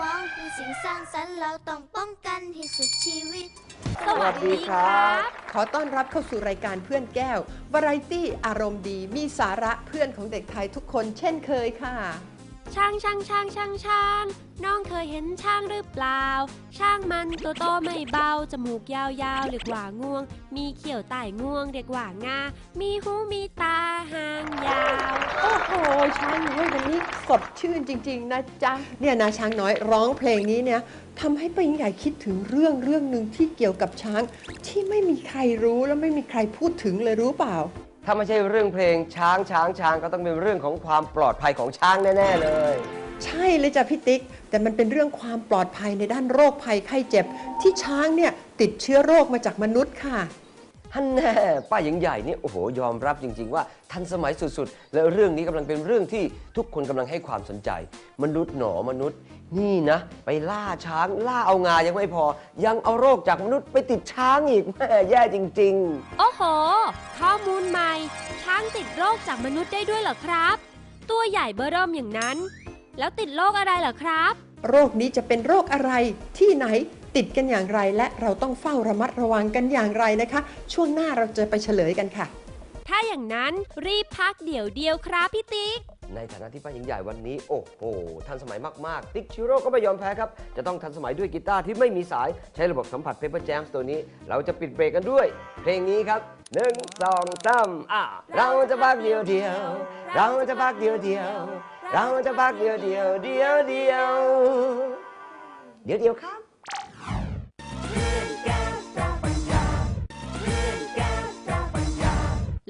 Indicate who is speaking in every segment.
Speaker 1: มองคือสิ่งสร้างสรรค์เราต้องป้องกันให้สุดชีวิต
Speaker 2: สวัสดีครับ
Speaker 3: ขอต้อนรับเข้าสู่รายการเพื่อนแก้ว วาไรตี้อารมณ์ดี มีสาระเพื่อนของเด็กไทยทุกคนเช่นเคยค่ะ
Speaker 2: ช่างช่างช่างช่างช่างน้องเคยเห็นช่างหรือเปล่าช่างมันตัวโตไม่เบา จมูกยาวๆเรียกว่างวง มีเขียวใต้งวงเรียกว่างา มีหูมีตาหางยาว
Speaker 3: โอ้โห ช้างน้อยวันนี้สดชื่นจริง ๆ นะจ๊ะ เนี่ยนะช้างน้อยร้องเพลงนี้เนี่ยทำให้ป้าหญิงใหญ่คิดถึงเรื่องเรื่องหนึ่งที่เกี่ยวกับช้าง ที่ไม่มีใครรู้และไม่มีใครพูดถึงเลยรู้เปล่า
Speaker 4: ถ้าไม่ใช่เรื่องเพลงช้างช้างช้างก็ต้องเป็นเรื่องของความปลอดภัยของช้างแน่ ๆ เลย
Speaker 3: ใช่เลยจ้ะพี่ติ๊ก แต่มันเป็นเรื่องความปลอดภัยในด้านโรคภัยไข้เจ็บ ที่ช้างเนี่ยติดเชื้อโรคมาจากมนุษย์ค่ะ
Speaker 4: ท่านแน่ป้าหญิงใหญ่นี่โอ้โหยอมรับจริง ๆ ว่าทันสมัยสุดๆ และเรื่องนี้กำลังเป็นเรื่องที่ทุกคนกำลังให้ความสนใจ มนุษย์หนอมนุษย์ นี่นะ ไปล่าช้างล่าเอางายังไม่พอ ยังเอาโรคจากมนุษย์ไปติดช้างอีกแม่แย่จริงๆ
Speaker 2: โอ้โห ข้อมูลใหม่ ช้างติดโรคจากมนุษย์ได้ด้วยเหรอครับ ตัวใหญ่เบ้อเริ่มอย่างนั้น แล้วติดโรคอะไรเหรอครับ
Speaker 3: โรคนี้จะเป็นโรคอะไรที่ไหน ติดกันอย่างไร และเราต้องเฝ้าระมัดระวังกันอย่างไรนะคะ ช่วงหน้าเราจะไปเฉลยกันค่ะ
Speaker 2: ถ้าอย่างนั้นรีบพักเดี๋ยวเดียวครับพี่ติ๊ก
Speaker 4: ในฐานะที่ป้าหญิงใหญ่วันนี้ โอ้โหทันสมัยมาก ๆ ติ๊กชิโร่ก็ไม่ยอมแพ้ครับ จะต้องทันสมัยด้วยกีตาร์ที่ไม่มีสายใช้ระบบสัมผัส Paper Jams ตัวนี้ เราจะปิดเบรกกันด้วย เพลงนี้ครับหนึ่งสองสามอะเราจะพักเดียวเดียว เราจะพักเดียวเดียว เราจะพักเดียวเดียวเดียวเดียวเดียวเดียวครับ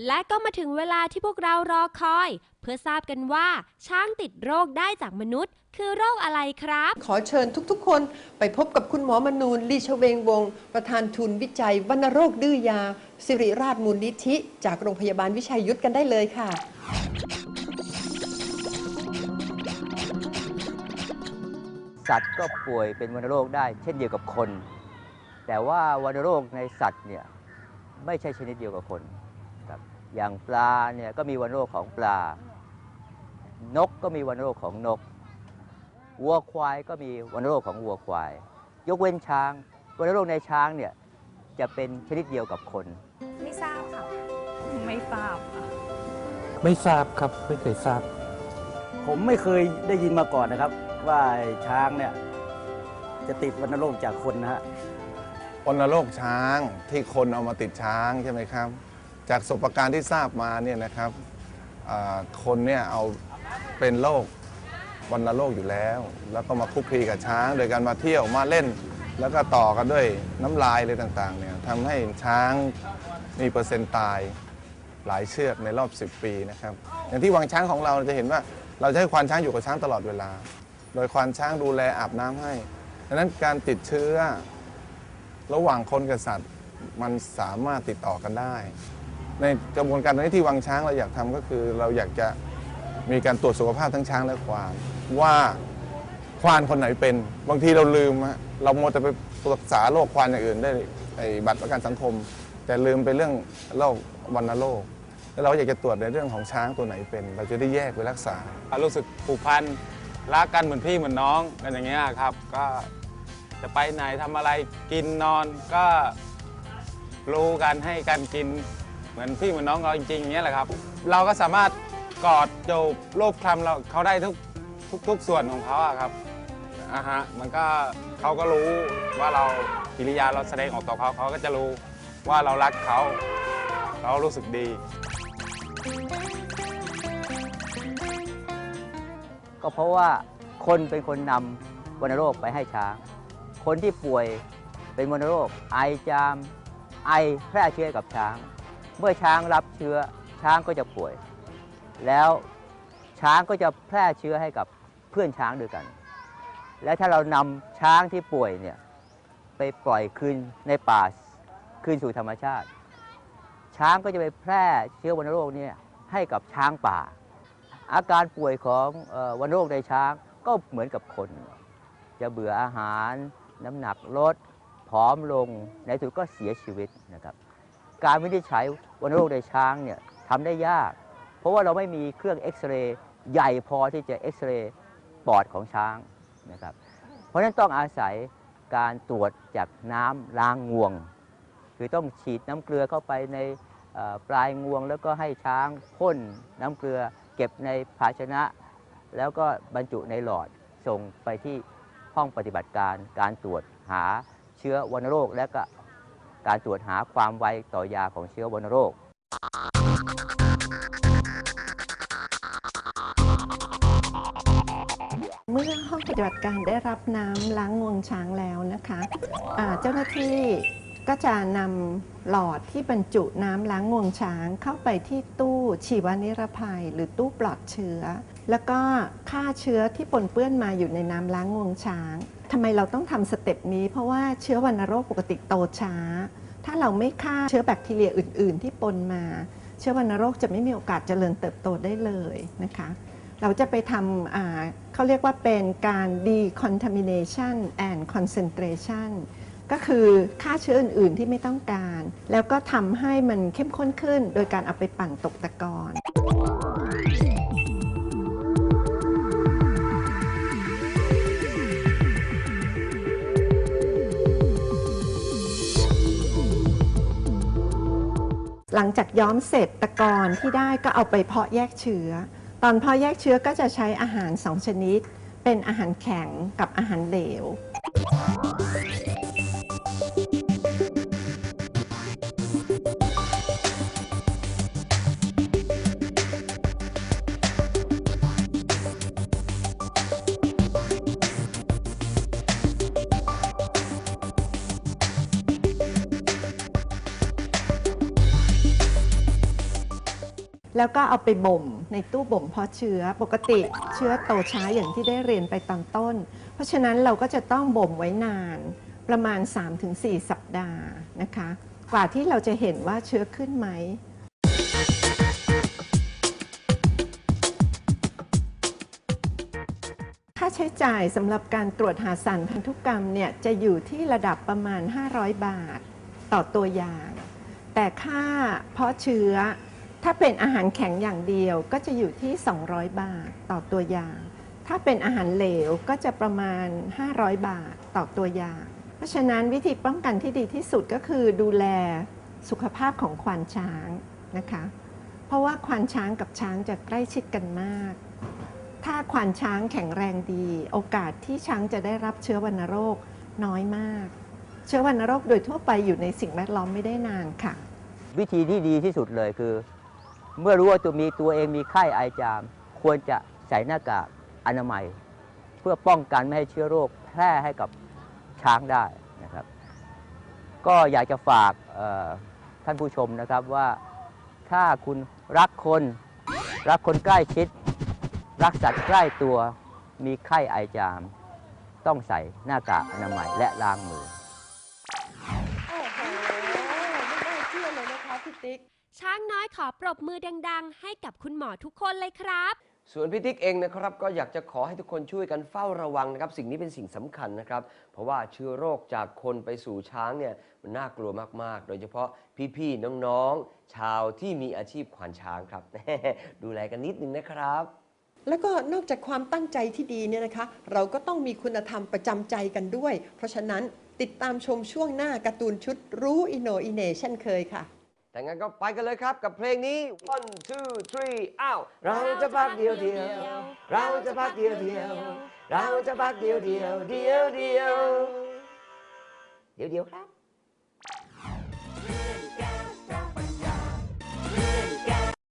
Speaker 2: และก็มาถึงเวลาที่พวกเรารอคอย เพื่อทราบกันว่าช้างติดโรคได้จากมนุษย์ คือโรคอะไรครับ
Speaker 3: ขอเชิญทุกๆ คนไปพบกับคุณหมอมนูนลีชเวงวงศ์ประธานทุนวิจัยวัณโรคดื้อยา สิริราชมูลนิธิ จากโรงพยาบาลวิชัยยุทธกันได้เลยค่ะ
Speaker 5: สัตว์ก็ป่วยเป็นวัณโรคได้เช่นเดียวกับคน แต่ว่าวัณโรคในสัตว์เนี่ยไม่ใช่ชนิดเดียวกับคนครับ อย่างปลาเนี่ยก็มีวัณโรคของปลา นกก็มีวัณโรคของนก วัวควายก็มีวัณโรคของวัวควาย ยกเว้นช้าง วัณโรคในช้างเนี่ยจะเป็นชนิดเดียวกับคน
Speaker 6: ไม่ทราบค่ะ ไม่ทราบค่ะ
Speaker 7: ไม่ทราบครับไม่เคยทราบ
Speaker 8: ผมไม่เคยได้ยินมาก่อนนะครับ ว่าช้างเนี่ยจะติดวัณโรคจากคนนะฮะ
Speaker 9: วัณโรคช้างที่คนเอามาติดช้างใช่ไหมครับ จากประสบการณ์ที่ทราบมาเนี่ยนะครับคนเนี่ยเอาเป็นโรควัณโรคอยู่แล้ว แล้วก็มาคุกคีกับช้าง โดยการมาเที่ยวมาเล่น แล้วก็ต่อกันด้วยน้ำลายอะไรต่างๆเนี่ยทำให้ช้างมีเปอร์เซ็นต์ตายหลายเชือกในรอบ 10 ปีนะครับอย่างที่วังช้างของเราจะเห็นว่าเราจะให้ควานช้างอยู่กับช้างตลอดเวลา โดยควานช้างดูแลอาบน้ำให้ดังนั้นการติดเชื้อระหว่างคนกับสัตว์มันสามารถติดต่อกันได้ ในกระบวนการนี้ที่วังช้างเราอยากทำก็คือ เราอยากจะมีการตรวจสุขภาพทั้งช้างและควานว่าควานคนไหนเป็น บางทีเราลืมฮะเราโมวแต่ไปรักษาโรคควานอย่างอื่นได้ไอ้บัตรประกันสังคม แต่ลืมไปเรื่องโรควัณโรคแล้วเราอยากจะตรวจในเรื่องของช้างตัวไหนเป็น เราจะได้แยกไปรักษา
Speaker 7: รู้สึกผูกพันรักกันเหมือนพี่เหมือนน้องกันอย่างเงี้ยครับ ก็จะไปไหนทำอะไรกินนอนก็รู้กันให้กันกิน เหมือนพี่เหมือนน้องเราจริงๆอย่างเงี้ยแหละครับ เราก็สามารถกอดโจบรูปคลำเราเขาได้ทุกทุกทุกส่วนของเขาอะครับอ่าฮะมันก็เขาก็รู้ว่าเรากิริยาเราแสดงออกต่อเขาเขาก็จะรู้ว่าเรารักเขาเขารู้สึกดี
Speaker 5: ก็เพราะว่าคนเป็นคนนำวัณโรคไปให้ช้าง คนที่ป่วยเป็นวัณโรค ไอจาม ไอแพร่เชื้อให้กับช้าง เมื่อช้างรับเชื้อช้างก็จะป่วย แล้วช้างก็จะแพร่เชื้อให้กับเพื่อนช้างด้วยกัน และถ้าเรานำช้างที่ป่วยเนี่ยไปปล่อยคืนในป่าคืนสู่ธรรมชาติ ช้างก็จะไปแพร่เชื้อวัณโรคเนี่ยให้กับช้างป่า อาการป่วยของวัณโรคในช้างก็เหมือนกับคน จะเบื่ออาหาร น้ำหนักลดผอมลงในที่สุดก็เสียชีวิตนะครับ การวินิจฉัยวัณโรคในช้างเนี่ยทำได้ยาก เพราะว่าเราไม่มีเครื่องเอ็กซเรย์ใหญ่พอที่จะเอ็กซเรย์ปอดของช้างนะครับ เพราะฉะนั้นต้องอาศัยการตรวจจากน้ำล้างงวง คือต้องฉีดน้ำเกลือเข้าไปในปลายงวง แล้วก็ให้ช้างพ่นน้ำเกลือเก็บในภาชนะ แล้วก็บรรจุในหลอดส่งไปที่ห้องปฏิบัติการการตรวจหาเชื้อวัณโรคและก็ การตรวจหาความไวต่อยาของเชื้อวัณโรค
Speaker 10: เมื่อห้องปฏิบัติการได้รับน้ำล้างงวงช้างแล้วนะคะอ่าเจ้าหน้าที่ก็จะนำหลอดที่บรรจุน้ำล้างงวงช้างเข้าไปที่ตู้ชีวนิรภัย หรือตู้ปลอดเชื้อ แล้วก็ฆ่าเชื้อที่ปนเปื้อนมาอยู่ในน้ำล้างงวงช้างทำไมเราต้องทำสเต็ปนี้ เพราะว่าเชื้อวัณโรคปกติโตช้า ถ้าเราไม่ฆ่าเชื้อแบคทีเรียอื่น ๆ ที่ปนมา เชื้อวัณโรคจะไม่มีโอกาสเจริญเติบโตได้เลยนะคะ เราจะไปทำเขาเรียกว่าเป็นการ decontamination and concentration ก็คือฆ่าเชื้ออื่น ๆ ที่ไม่ต้องการ แล้วก็ทำให้มันเข้มข้นขึ้น โดยการเอาไปปั่นตกตะกอน หลังจากย้อมเสร็จตะกอนที่ได้ก็เอาไปเพาะแยกเชื้อ ตอนเพาะแยกเชื้อก็จะใช้อาหารสองชนิด เป็นอาหารแข็งกับอาหารเหลว แล้วก็เอาไปบ่มในตู้บ่มเพาะเชื้อปกติเชื้อโตช้าอย่างที่ได้เรียนไปตอนต้น เพราะฉะนั้นเราก็จะต้องบ่มไว้นานประมาณ 3-4 สัปดาห์นะคะ กว่าที่เราจะเห็นว่าเชื้อขึ้นไหมค่าใช้จ่ายสำหรับการตรวจหาสารพันธุกรรมเนี่ยจะอยู่ที่ระดับประมาณ 500 บาทต่อตัวอย่าง แต่ค่าเพาะเชื้อ ถ้าเป็นอาหารแข็งอย่างเดียวก็จะอยู่ที่ 200 บาทต่อตัวอย่าง ถ้าเป็นอาหารเหลวก็จะประมาณ 500 บาทต่อตัวอย่าง เพราะฉะนั้นวิธีป้องกันที่ดีที่สุดก็คือดูแลสุขภาพของควานช้างนะคะ เพราะว่าควานช้างกับช้างจะใกล้ชิดกันมาก ถ้าควานช้างแข็งแรงดี โอกาสที่ช้างจะได้รับเชื้อวัณโรคน้อยมาก เชื้อวัณโรคโดยทั่วไปอยู่ในสิ่งแวดล้อมไม่ได้นานค่ะ
Speaker 5: วิธีที่ดีที่สุดเลยคือ เมื่อรู้ว่าตัวมีตัวเองมีไข้ไอจาม ควรจะใส่หน้ากากอนามัย เพื่อป้องกันไม่ให้เชื้อโรคแพร่ให้กับช้างได้นะครับ ก็อยากจะฝากท่านผู้ชมนะครับว่าถ้าคุณรักคน รักคนใกล้ชิด รักสัตว์ใกล้ตัวมีไข้ไอจาม ต้องใส่หน้ากากอนามัยและล้างมือ
Speaker 3: โอ้โห ไม่น่าเชื่อเลยนะคะพี่ติ๊ก
Speaker 2: ช้างน้อยขอปรบมือดัง ๆ ให้กับคุณหมอทุกคนเลยครับ
Speaker 4: ส่วนพี่ติ๊กเองนะครับก็อยากจะขอให้ทุกคนช่วยกันเฝ้าระวังนะครับ สิ่งนี้เป็นสิ่งสำคัญนะครับ เพราะว่าเชื้อโรคจากคนไปสู่ช้างเนี่ยมันน่ากลัวมากๆ โดยเฉพาะพี่ๆน้องๆ ชาวที่มีอาชีพขวานช้างครับ ดูแลกันนิดนึงนะครับ
Speaker 3: แล้วก็นอกจากความตั้งใจที่ดีเนี่ยนะคะ เราก็ต้องมีคุณธรรมประจำใจกันด้วย เพราะฉะนั้นติดตามชมช่วงหน้าการ์ตูนชุดรู้อินโนอินเนเช่นเคยค่ะ
Speaker 4: แต่งั้นก็ไปกันเลยครับกับเพลงนี้ one two three อ้าวเราจะพักเดียวเดียว เราจะพักเดียวเดียว เราจะพักเดียวเดียวเดียวเดียวเดียวเดียวครับ